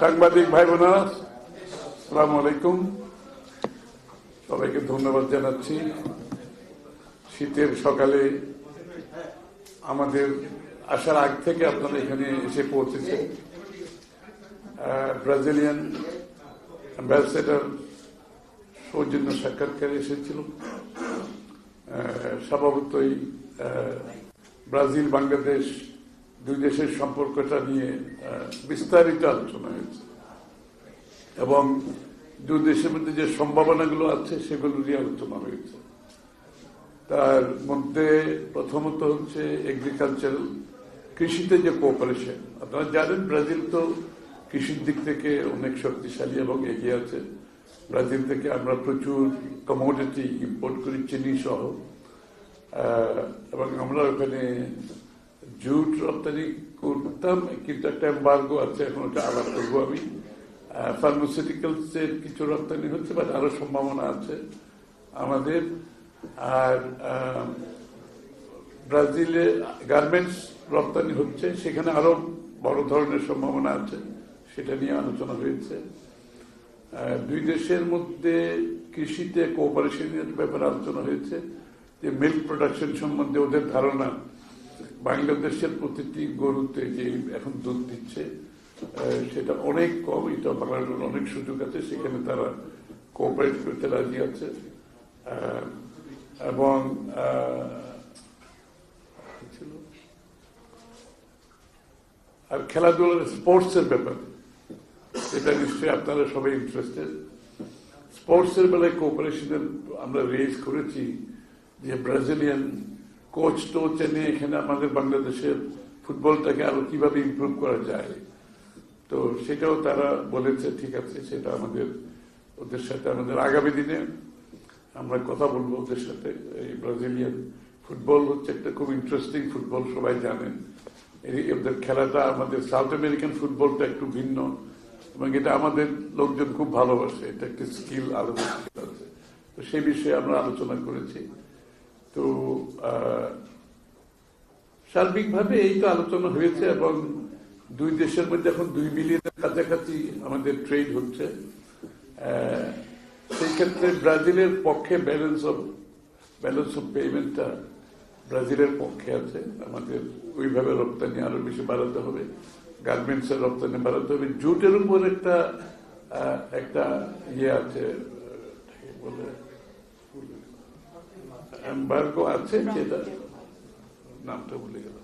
সাংবাদিক ভাই বোনেরা সালাম আলাইকুম। সবাইকে ধন্যবাদ জানাচ্ছি। শীতের সকালে আমাদের আসার আগ থেকে আপনারা এখানে এসে পৌঁছেছে ব্রাজিলিয়ান অ্যাম্বাসেডার সৌজন্য সাক্ষাৎকারে এসেছিল। স্বভাবতই ব্রাজিল, বাংলাদেশ দুই দেশের সম্পর্কটা নিয়ে বিস্তারিত আলোচনা হয়েছে। এবং দুই দেশের মধ্যে যে সম্ভাবনাগুলো আছে, সেগুলো নিয়ে আলোচনা হয়েছে। তার মধ্যে প্রথমত হচ্ছে এগ্রিকালচারাল কৃষিতে যে কোঅপারেশন আপনারা জানেন, ব্রাজিল তো কৃষির দিক থেকে অনেক শক্তিশালী এবং এগিয়ে আছে। ব্রাজিল থেকে আমরা প্রচুর কমোডিটি ইম্পোর্ট করি চিনি সহ এবং আমরা ওখানে জুট রপ্তানি করতাম, কিন্তু একটা এম্বার্গো আছে, এখন ওটা আলাপ করব আমি। ফার্মাসিউটিক্যালস এর কিছু রপ্তানি হচ্ছে বাট আরও সম্ভাবনা আছে আমাদের। আর ব্রাজিলে গার্মেন্টস রপ্তানি হচ্ছে, সেখানে আরও বড় ধরনের সম্ভাবনা আছে, সেটা নিয়ে আলোচনা হয়েছে। দুই দেশের মধ্যে কৃষিতে কোঅপারেশনের ব্যাপারে আলোচনা হয়েছে, যে মিল্ক প্রোডাকশন সম্বন্ধে ওদের ধারণা বাংলাদেশের প্রতিটি গরুতে যে এখন দুধ দিচ্ছে সেটা অনেক কম, এটা জন্য অনেক সুযোগ আছে, সেখানে তারা কোঅপারেট করতে রাজি আছে। এবং আর খেলাধুলার স্পোর্টস এর ব্যাপারে, এটা নিশ্চয়ই আপনারা সবাই ইন্টারেস্টেড স্পোর্টস এর বেলায় কোঅপারেশনের আমরা রেজ করেছি যে ব্রাজিলিয়ান কোচ টোচ এনে এখানে আমাদের বাংলাদেশের ফুটবলটাকে আরও কীভাবে ইমপ্রুভ করা যায়। তো সেটাও তারা বলেছে, ঠিক আছে, সেটা আমাদের, ওদের সাথে আমাদের আগামী দিনে আমরা কথা বলব ওদের সাথে। এই ব্রাজিলিয়ান ফুটবল হচ্ছে একটা খুব ইন্টারেস্টিং ফুটবল, সবাই জানেন ওদের খেলাটা আমাদের সাউথ আমেরিকান ফুটবলটা একটু ভিন্ন, এবং এটা আমাদের লোকজন খুব ভালোবাসে। এটা একটা স্কিল আলাদা আছে। তো সেই বিষয়ে আমরা আলোচনা করেছি। তো সার্বিকভাবে এই তো আলোচনা হয়েছে এবং দুই দেশের মধ্যে এখন দুই বিলিয়নের কাছাকাছি আমাদের ট্রেড হচ্ছে। সেই ক্ষেত্রে ব্রাজিলের পক্ষে ব্যালেন্স অফ ব্যালেন্স অফ পেমেন্টটা ব্রাজিলের পক্ষে আছে। আমাদের ওইভাবে রপ্তানি আরও বেশি বাড়াতে হবে গার্মেন্টস এর রপ্তানি বাড়াতে হবে। জুটের উপর একটা একটা ইয়ে আছে বলে? এম্বার্গো আছে যেটা নামটা ভুলে গেল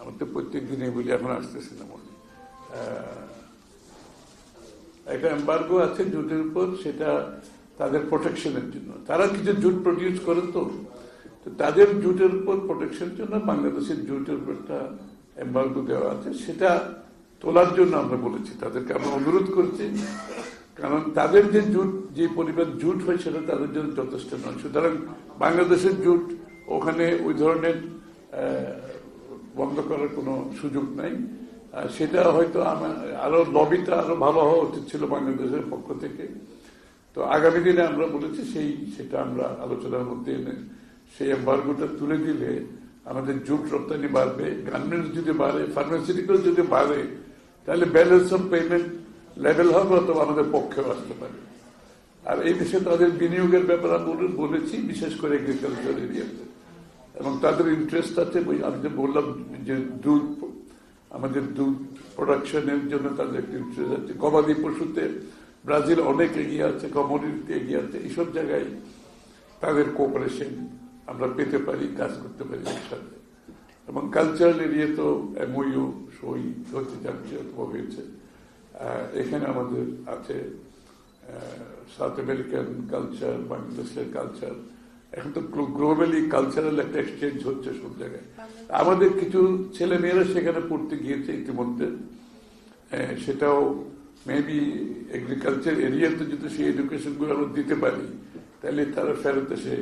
আমার তো প্রত্যেক দিনে বলি, এখন আসতেছে না মনে। একটা এম্বার্গো আছে জুটের উপর, সেটা তাদের প্রোটেকশনের জন্য। তারা কিছু জুট প্রডিউস করেন তো তো তাদের জুটের উপর প্রোটেকশনের জন্য বাংলাদেশের জুটের উপর একটা এম্বার্গো দেওয়া আছে। সেটা তোলার জন্য আমরা বলেছি, তাদেরকে আমরা অনুরোধ করছি। কারণ তাদের যে জুট, যে পরিমাণ জুট হয় সেটা তাদের জন্য যথেষ্ট নয়। সুতরাং বাংলাদেশের জুট ওখানে ওই ধরনের বন্ধ করার কোনো সুযোগ নাই। সেটা হয়তো আমার, আরও লবিটা আরও ভালো হওয়া উচিত ছিল বাংলাদেশের পক্ষ থেকে। তো আগামী দিনে আমরা বলেছি সেই, সেটা আমরা আলোচনার মধ্যে এনে সেই এম্বার্গোটা তুলে দিলে আমাদের জুট রপ্তানি বাড়বে। গার্মেন্টস যদি বাড়ে ফার্মাসিউটিক্যাল যদি বাড়ে, তাহলে ব্যালেন্স অফ পেমেন্ট লেভেল হবে অথবা আমাদের পক্ষেও আসতে পারে। আর এই বিষয়ে তাদের বিনিয়োগের ব্যাপারে বলেছি, বিশেষ করে এগ্রিকালচার এরিয়াতে এবং তাদের ইন্টারেস্ট আছে আমি যে বললাম যে দুধ, আমাদের দুধ প্রোডাকশনের জন্য তাদের একটা ইন্টারেস্ট আছে। গবাদি পশুতে ব্রাজিল অনেক এগিয়ে আছে কমোডিটিতে এগিয়ে আছে। এইসব জায়গায় তাদের কোঅপারেশন আমরা পেতে পারি, কাজ করতে পারি একসাথে। এবং কালচারাল এরিয়া তো এমওইউ সই হতে যাচ্ছে অথবা হয়েছে। এখানে আমাদের আছে সাউথ আমেরিকান কালচার বাংলাদেশের কালচার এখন তো গ্লোবালি কালচারাল একটা এক্সচেঞ্জ হচ্ছে সব জায়গায়। আমাদের কিছু ছেলে মেয়েরা সেখানে পড়তে গিয়েছে ইতিমধ্যে সেটাও মেবি এগ্রিকালচার এরিয়াতে যদি সেই এডুকেশনগুলো আমরা দিতে পারি তাহলে তারা ফেরত এসে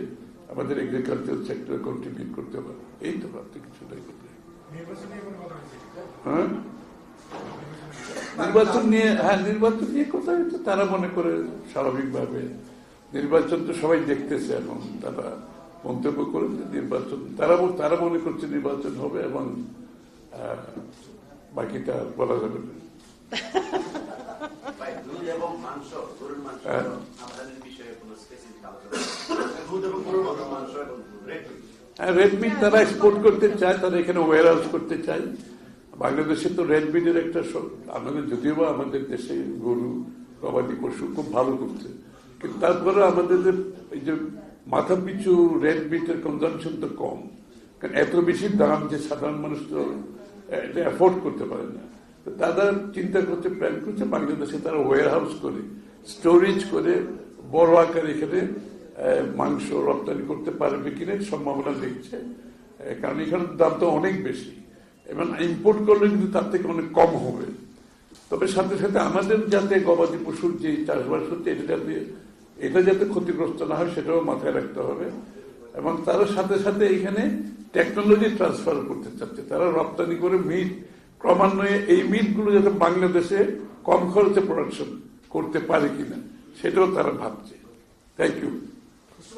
আমাদের এগ্রিকালচার সেক্টরে কন্ট্রিবিউট করতে পারে এই তো ভাবতে কিছু নাই হ্যাঁ? নির্বাচন নিয়ে হ্যাঁ নির্বাচন নিয়ে কথা হচ্ছে তারা মনে করে স্বাভাবিকভাবে নির্বাচন তো সবাই দেখতেছে এখন তারা মন্তব্য করেন যে নির্বাচন তারা তারা মনে করছে নির্বাচন হবে এবং বাকিটা বলা যাবে না। মাংস হ্যাঁ। রেডমি তারা এক্সপোর্ট করতে চায় তারা এখানে ওয়ার হাউস করতে চায়। বাংলাদেশে তো রেডমিটের একটা আমাদের যদিও বা আমাদের দেশে গরু, গবাদি পশু খুব ভালো করছে। কিন্তু তারপরে আমাদের যে, এই যে মাথা পিছু রেড কনজামশন তো কম। কারণ এত বেশি দাম যে সাধারণ মানুষ তো এটা অ্যাফোর্ড করতে পারে না। তারা চিন্তা করতে প্ল্যান করছে বাংলাদেশে তারা ওয়ার হাউস করে স্টোরেজ করে, বড় আকারে এখানে মাংস রপ্তানি করতে পারবে কিনা সম্ভাবনা দেখছে। কারণ এখানে দাম তো অনেক বেশি। এবং ইম্পোর্ট করলে কিন্তু তার থেকে অনেক কম হবে। তবে সাথে সাথে আমাদের যাতে গবাদি পশুর যে চাষবাস হচ্ছে, এটা যাতে এটা যাতে ক্ষতিগ্রস্ত না হয়, সেটাও মাথায় রাখতে হবে। এবং তার সাথে সাথে এখানে টেকনোলজি ট্রান্সফার করতে চাচ্ছে। তারা রপ্তানি করে মিট ক্রমান্বয়ে এই মিটগুলো যাতে বাংলাদেশে কম খরচে প্রোডাকশন করতে পারে কিনা, সেটাও তারা ভাবছে। Thank you